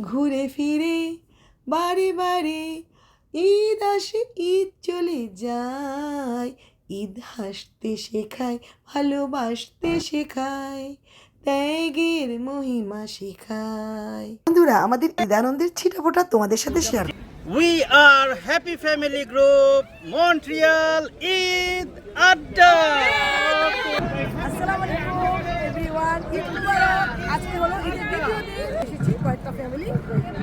ঘুরে ফিরে, বারে বারে ঈদ আসে, ঈদ চলে যায়। ঈদ হাসতে শেখায়, ভালোবাসতে শেখায়, ত্যাগের মহিমা শেখায়। বন্ধুরা, আমাদের ঈদ আনন্দের ছিটাফোটা তোমাদের সাথে share We are Happy Family Group, Montreal Eid Adda. আসসালামু আলাইকুম এভরিওয়ান ঈদ মুবারক আজকে হলো ঈদের দ্বিতীয় দিন কয়েকটা ফ্যামিলি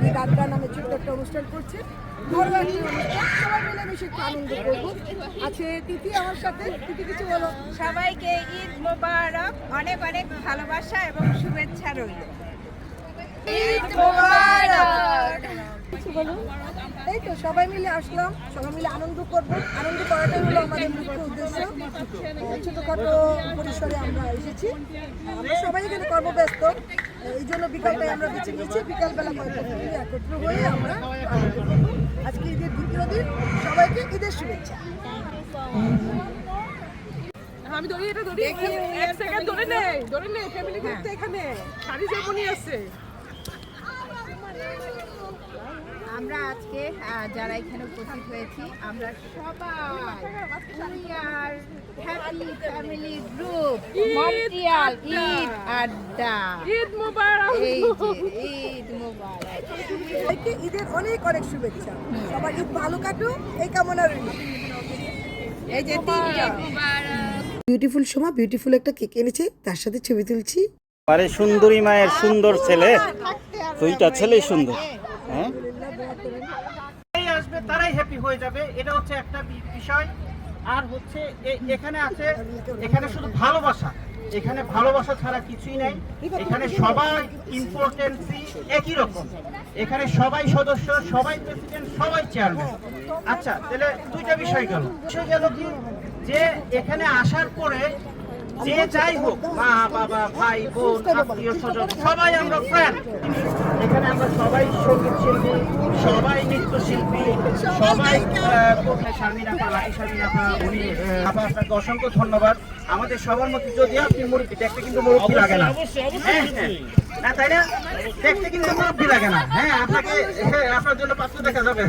এই দাদরা নামে ছোট্ট একটা অনুষ্ঠান করছে। একটি অনুষ্ঠান সবাই মিলে মিশে একটু আনন্দ করব। আছে তিথি আমার সাথে। তিথি কিছু বলো। সবাইকে ঈদ মোবারক অনেক অনেক ভালোবাসা এবং শুভেচ্ছা রইল। ঈদ মোবারক! কিছু বলো এই তো সবাই মিলে আসলাম সবাই মিলে আনন্দ করব। আনন্দ করাটাই হলো আমাদের মুখ্য উদ্দেশ্য। ছোটখাটো পরিসরে আমরা এসেছি। আমরা সবাই এখানে কর্মব্যস্ত। এই জন্য বিকালটায় আমরা বেছে নিয়েছি। বিকালবেলা কয়েকটা ফ্যামিলি একত্র হয়ে আমরা আনন্দ করব। আজকে ঈদের দ্বিতীয় দিন। সবাইকে ঈদের শুভেচ্ছা। আমি ধরি এটা ধরি। এক সেকেন্ড ধরে নেই ধরে নেই ফ্যামিলি এখানে। শাড়ি যেমনই আছে আমরা আজকে যারা এখানে উপস্থিত হয়েছি আমরা সবাই আর happy family group Montreal Eid আড্ডা। ঈদ মোবারক। ঈদ মোবারক। সবাইকে ঈদের অনেক অনেক শুভেচ্ছা। সবার ঈদ ভালো কাটুক এই কামনা রইল। এই যে তিনজন বিউটিফুল সমা বিউটিফুল একটা কেক এনেছে তার সাথে ছবি তুলছি। আরে সুন্দরী মায়ের সুন্দর ছেলে। দুইটা ছেলেই সুন্দর। তারাই হ্যাপি হয়ে যাবে, এটা হচ্ছে একটা বিষয়। আর হচ্ছে এখানে আছে, এখানে শুধু ভালোবাসা। এখানে ভালোবাসা ছাড়া কিছুই নাই। এখানে সবাই ইম্পর্টেন্সি একই রকম। এখানে সবাই সদস্য, সবাই প্রেসিডেন্ট সবাই চেয়ারম্যান আচ্ছা তাহলে দুইটা বিষয় গেল। বিষয় গেল কি? যে এখানে আসার পরে যে যাই হোক, মা, বাবা, ভাই, বোন আত্মীয় স্বজন সবাই আমরা ফ্রেন্ড এখানে আমরা সবাই সংগীত শিল্পী সবাই নৃত্য শিল্পী সবাই শারমিনা পা লাকি শারমিনা পা উনি আপা আপনাকে অসংখ্য ধন্যবাদ। আমাদের সবার মধ্যে যদি আপনি মুরব্বী দেখতে কিন্তু মুরব্বী লাগে না। হ্যাঁ, হ্যাঁ। না তাই না? দেখতে কিন্তু মুরব্বী লাগে না। হ্যাঁ আপনাকে হ্যাঁ, আপনার জন্য পাত্র দেখা যাবে।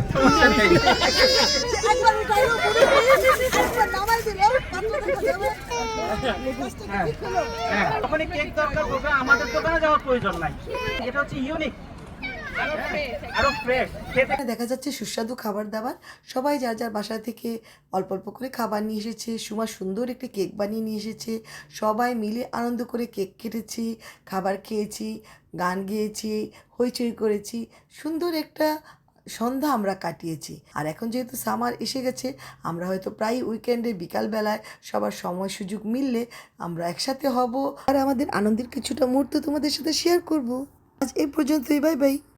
হ্যাঁ কেক দরকার আমাদের দোকানে যাওয়ার প্রয়োজন নাই। এটা হচ্ছে ইউনিক আরও ফ্রেশ খেতে এখানে দেখা যাচ্ছে সুস্বাদু খাবার দাবার। সবাই যার যার বাসা থেকে অল্প অল্প করে খাবার নিয়ে এসেছে। সুমা সুন্দর একটি কেক বানিয়ে নিয়ে এসেছে। সবাই মিলে আনন্দ করে কেক কেটেছি, খাবার খেয়েছি, গান গেয়েছি, হইচই করেছি। সুন্দর একটা সন্ধ্যা আমরা কাটিয়েছি। আর এখন যেহেতু সামার এসে গেছে, আমরা হয়তো প্রায় উইকেন্ডে বিকালবেলায় সবার সময় সুযোগ মিললে আমরা একসাথে হব। আর আমাদের আনন্দের কিছুটা মুহূর্ত তোমাদের সাথে শেয়ার করব। আজ এই পর্যন্তই বাই বাই